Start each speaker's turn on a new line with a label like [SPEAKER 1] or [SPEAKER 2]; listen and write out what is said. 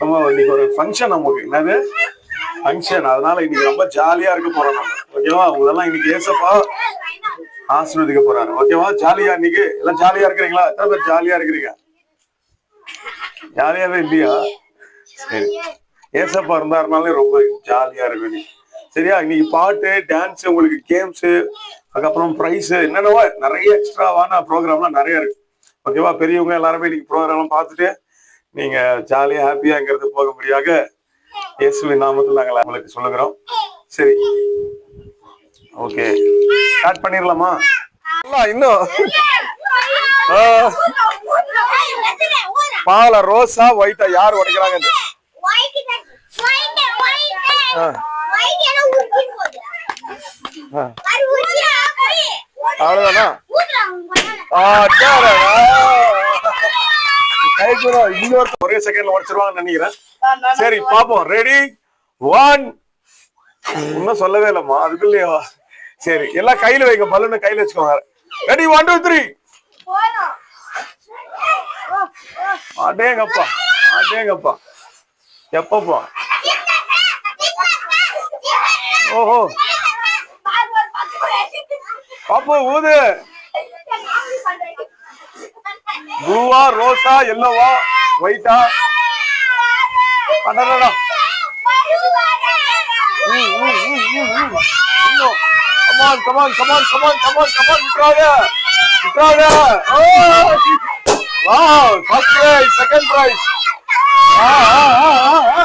[SPEAKER 1] இன்னைக்கு ஒரு ஃபங்க்ஷன் நமக்கு என்னது? ஃபங்க்ஷன் அதனால இன்னைக்கு ரொம்ப ஜாலியா இருக்க போறோம் நம்ம. ஓகேவா உங்களெல்லாம் இன்னைக்கு ஏசப்பா ஆசீர்வதிக்க போறாரு. ஓகேவா ஜாலியா இன்னைக்கு? எல்லாம் ஜாலியா இருக்கிறீங்களா? எத்தனை பேர் ஜாலியா இருக்கிறீங்க? ஜாலியாவே இல்லையா? சரி. ஏசப்பா இருந்தாருனாலே ரொம்ப ஜாலியா இருக்கு இன்னைக்கு. சரியா? இன்னைக்கு பாட்டு டான்ஸ் உங்களுக்கு கேம்ஸ் அதுக்கப்புறம் ப்ரைஸ் என்னென்னவோ நிறைய எக்ஸ்ட்ராவான ப்ரோக்ராம்லாம் நிறைய இருக்கு. ஓகேவா பெரியவங்க எல்லாருமே இன்னைக்கு ப்ரோக்ராம்லாம் பார்த்துட்டு நீங்க ஜாலியா ஹாப்பியா இங்கிறது போக இயேசுவின் நாமத்தில் நாங்கள் உங்களுக்கு சொல்லுகிறோம். சரி. ஓகே ஸ்டார்ட் பண்ணிடலாமா? இன்னும். பால ரோஸா ஒயிட்டா யார் உடைக்கிறாங்க ஆ. ஆ. ஒரே செகண்ட்ல உடைச்சிருவாங்கன்னு நினைக்கிறேன். சரி பாப்போம். ரெடி ஒன் இன்னும் சொல்லவே இல்லம்மா அதுக்குள்ளேயே சரி எல்லாம் கையில வைங்க பலூனை கையில வச்சுக்கோங்க. ரெடி ஒன் டூ த்ரீ அடேங்கப்பா அடேங்கப்பா. எப்பப்பா ஓஹோ. பாப்பு ஊது. ப்ளூவா ரோஸா எல்லோவா ஒயிட்டா? அடடடா come on come on come on come on come on come on விட்றாத விட்றாத wow first prize second prize ஆ ஆ ஆ.